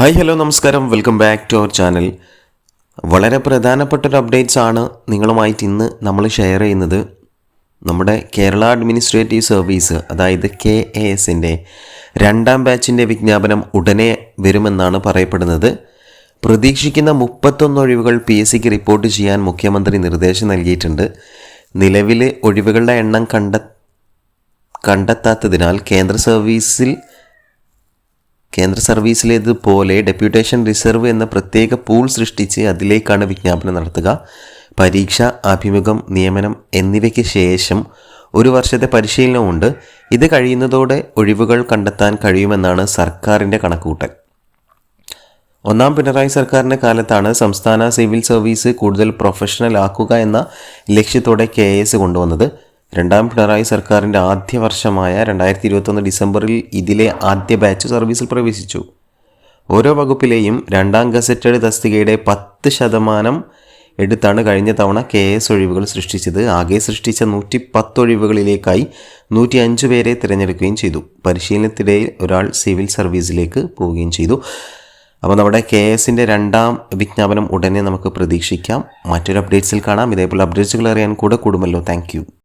Hi hello നമസ്കാരം. Welcome back to our channel. വളരെ പ്രധാനപ്പെട്ട ഒരു അപ്ഡേറ്റ്സ് ആണ് നിങ്ങളുമായിട്ട് ഇന്ന് നമ്മൾ ഷെയർ ചെയ്യുന്നത്. നമ്മുടെ കേരള അഡ്മിനിസ്ട്രേറ്റീവ് സർവീസ് അതായത് കെ എ എസിന്റെ രണ്ടാം ബാച്ചിന്റെ വിജ്ഞാപനം ഉടനെ വരുമെന്നാണ് പറയപ്പെടുന്നത്. പ്രതീക്ഷിക്കുന്ന മുപ്പത്തൊന്ന് ഒഴിവുകൾ പി എസ് സിക്ക് റിപ്പോർട്ട് ചെയ്യാൻ മുഖ്യമന്ത്രി നിർദ്ദേശം നൽകിയിട്ടുണ്ട്. നിലവിൽ ഒഴിവുകളുടെ എണ്ണം കണ്ട കണ്ടെത്താത്തതിനാൽ കേന്ദ്ര സർവീസിൽ കേന്ദ്ര സർവീസിലേതുപോലെ ഡെപ്യൂട്ടേഷൻ റിസർവ് എന്ന പ്രത്യേക പൂൾ സൃഷ്ടിച്ച് അതിലേക്കാണ് വിജ്ഞാപനം നടത്തുക. പരീക്ഷ അഭിമുഖം നിയമനം എന്നിവയ്ക്ക് ശേഷം ഒരു വർഷത്തെ പരിശീലനമുണ്ട് ഇത് കഴിയുന്നതോടെ ഒഴിവുകൾ കണ്ടെത്താൻ കഴിയുമെന്നാണ് സർക്കാരിന്റെ കണക്കുകൂട്ടൽ. ഒന്നാം പിണറായി സർക്കാരിന്റെ കാലത്താണ് സംസ്ഥാന സിവിൽ സർവീസ് കൂടുതൽ പ്രൊഫഷണൽ ആക്കുക എന്ന ലക്ഷ്യത്തോടെ കെ എസ് കൊണ്ടുവന്നത്. രണ്ടാം പിണറായി സർക്കാരിന്റെ ആദ്യ വർഷമായ രണ്ടായിരത്തി ഇരുപത്തൊന്ന് ഡിസംബറിൽ ഇതിലെ ആദ്യ ബാച്ച് സർവീസിൽ പ്രവേശിച്ചു. ഓരോ വകുപ്പിലെയും രണ്ടാം ഗസറ്റഡ് തസ്തികയുടെ പത്ത് ശതമാനം എടുത്താണ് കഴിഞ്ഞ തവണ കെ എസ് ഒഴിവുകൾ സൃഷ്ടിച്ചത്. ആകെ സൃഷ്ടിച്ച നൂറ്റി പത്ത് ഒഴിവുകളിലേക്കായി നൂറ്റി അഞ്ച് പേരെ തിരഞ്ഞെടുക്കുകയും ചെയ്തു. പരിശീലനത്തിനിടയിൽ ഒരാൾ സിവിൽ സർവീസിലേക്ക് പോവുകയും ചെയ്തു. അപ്പോൾ നമ്മുടെ കെ എസിന്റെ രണ്ടാം വിജ്ഞാപനം ഉടനെ നമുക്ക് പ്രതീക്ഷിക്കാം. മറ്റൊരു അപ്ഡേറ്റ്സിൽ കാണാം. ഇതേപോലെ അപ്ഡേറ്റ്സുകൾ അറിയാൻ കൂടെ കൂടുമല്ലോ. താങ്ക്